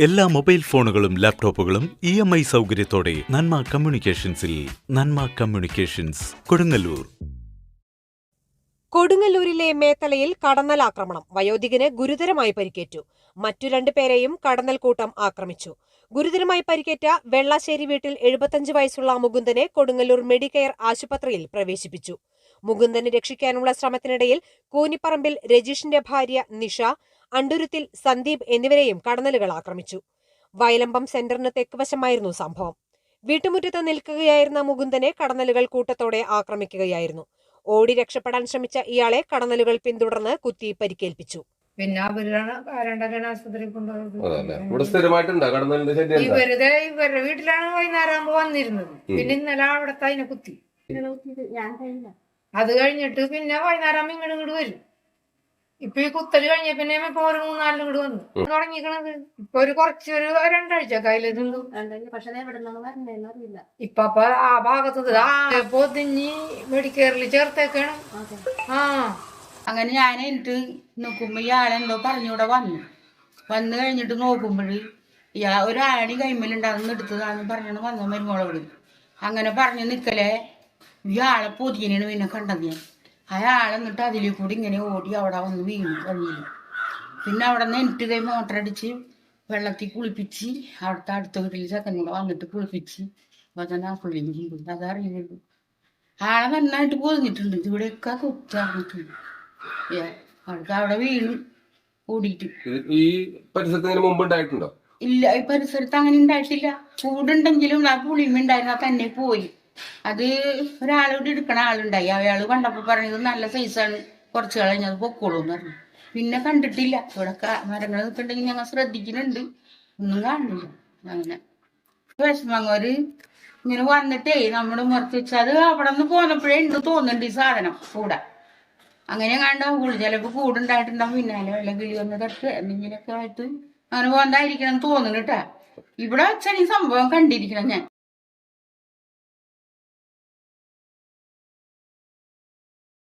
എല്ലാ മൊബൈൽ ഫോണുകളും ലാപ്ടോപ്പുകളും ഇ എം ഐ സൗകര്യത്തോടെ നന്മ കമ്മ്യൂണിക്കേഷൻസിൽ നന്മ കമ്മ്യൂണിക്കേഷൻസ് കൊടുങ്ങല്ലൂർ. കൊടുങ്ങല്ലൂരിലെ മേത്തലയിൽ കടന്നലാക്രമണം. വയോധികന് ഗുരുതരമായി പരിക്കേറ്റു. മറ്റു രണ്ടുപേരെയും കടന്നൽ കൂട്ടം ആക്രമിച്ചു. ഗുരുതരമായി പരിക്കേറ്റ വെള്ളാശ്ശേരി വീട്ടിൽ എഴുപത്തഞ്ച് വയസ്സുള്ള മുകുന്ദനെ കൊടുങ്ങല്ലൂർ മെഡിക്കെയർ ആശുപത്രിയിൽ പ്രവേശിപ്പിച്ചു. മുകുന്ദനെ രക്ഷിക്കാനുള്ള ശ്രമത്തിനിടയിൽ കൂനിപ്പറമ്പിൽ രജീഷിന്റെ ഭാര്യ നിഷ അണ്ടുരുത്തിൽ സന്ദീപ് എന്നിവരെയും കടന്നലുകൾ ആക്രമിച്ചു. വയലമ്പം സെന്ററിന് തെക്കുവശമായിരുന്നു സംഭവം. വീട്ടുമുറ്റത്ത് നിൽക്കുകയായിരുന്ന മുകുന്ദനെ കടന്നലുകൾ കൂട്ടത്തോടെ ആക്രമിക്കുകയായിരുന്നു. ഓടി രക്ഷപ്പെടാൻ ശ്രമിച്ച ഇയാളെ കടന്നലുകൾ പിന്തുടർന്ന് കുത്തി പരിക്കേൽപ്പിച്ചു. പിന്നെ അവരാണ് ആശുപത്രിയിൽ? ഇവരുടെ വീട്ടിലാണ് വൈകുന്നേരം ആകുമ്പോ വന്നിരുന്നത്. പിന്നെ ഇന്നലെ അവിടത്തെ അതിനെ കുത്തി. അത് കഴിഞ്ഞിട്ട് പിന്നെ വൈകുന്നേരം ഇങ്ങോട്ട് ഇങ്ങോട്ട് വരും. ഇപ്പൊ ഈ കുത്തൽ കഴിഞ്ഞ പിന്നെ ഇപ്പൊ ഒരു മൂന്നാലിനും കൂടി വന്നു. തുടങ്ങിക്കണത് ഇപ്പൊ ഒരു കുറച്ച് ഒരു രണ്ടാഴ്ച കയ്യിലിരുന്നു ഇപ്പൊ അപ്പൊ ആ ഭാഗത്ത് ആ പൊതിഞ്ഞ് മെഡിക്കറിൽ ചേർത്തേക്കാണ്. ആ. അങ്ങനെ ഞാൻ എന്നിട്ട് നോക്കുമ്പോ ഇയാളെന്തോ പറഞ്ഞൂടെ വന്നു. വന്നു കഴിഞ്ഞിട്ട് നോക്കുമ്പോഴ് ഇയാ ഒരു ആണി കൈമലുണ്ടാകുന്ന എടുത്തതാന്ന് പറഞ്ഞു വന്ന മരുമോളോട് അങ്ങനെ പറഞ്ഞു നിക്കലേ ഇയാളെ പൊതിയനാണ് പിന്നെ കണ്ടത് ഞാൻ. അയാൾ എന്നിട്ട് അതിൽ കൂടി ഇങ്ങനെ ഓടി അവിടെ വന്ന് വീണു വഴിയിൽ പിന്നെ അവിടെ നിന്ന് എനിക്ക് കൈ മോട്ടർ അടിച്ച് വെള്ളത്തിൽ കുളിപ്പിച്ച് അവിടുത്തെ അടുത്ത വീട്ടിൽ ചെക്കൻ കൂടെ വന്നിട്ട് കുളിപ്പിച്ച് ആ പുള്ളിയും കൊണ്ടുപോയി. അതറിയുന്നുള്ളൂ. ആളെ നന്നായിട്ട് പൊതിഞ്ഞിട്ടുണ്ട് ഇവിടെയൊക്കെ കുത്തിറങ്ങിയിട്ടുണ്ട് ഏ, അവൾക്ക് അവിടെ വീണു ഓടിയിട്ട്. ഈ പരിസരത്ത് ഇങ്ങനെ മുമ്പ് ഉണ്ടായിട്ടുണ്ടോ? ഇല്ല ഈ പരിസരത്ത് അങ്ങനെ ഉണ്ടായിട്ടില്ല. ചൂടുണ്ടെങ്കിലും ആ പുളിമ ഉണ്ടായിരുന്ന തന്നെ പോയി. അത് ഒരാളോട് എടുക്കണ ആളുണ്ടായി. അയാൾ കണ്ടപ്പോ പറഞ്ഞത് നല്ല സൈസാണ് കുറച്ച് കഴിഞ്ഞത് പൊക്കോളൂ എന്ന് പറഞ്ഞു. പിന്നെ കണ്ടിട്ടില്ല. ഇവിടെ മരങ്ങൾ നിൽക്കുന്നുണ്ടെങ്കിൽ ഞങ്ങൾ ശ്രദ്ധിക്കുന്നുണ്ട്. ഒന്നും കാണുന്നില്ല. അങ്ങനെ. വിഷമങ്ങോര് ഇങ്ങനെ വന്നിട്ടേ നമ്മുടെ മുറത്ത് വെച്ച് അത് അവിടെ നിന്ന് പോന്നപ്പോഴേ ഉണ്ട് തോന്നുന്നുണ്ട് ഈ സാധനം കൂടെ. അങ്ങനെ കണ്ടാവുള്ളൂ ചിലപ്പോ കൂടുണ്ടായിട്ടുണ്ടാവും. പിന്നാലെ വല്ല കിളി വന്ന് തട്ട് എന്തെങ്കിലുമൊക്കെ ആയിട്ട് അങ്ങനെ പോകാണ്ടായിരിക്കണം തോന്നുന്നു കേട്ടാ. ഇവിടെ വെച്ചാൽ ഈ സംഭവം കണ്ടിരിക്കണം ഞാൻ.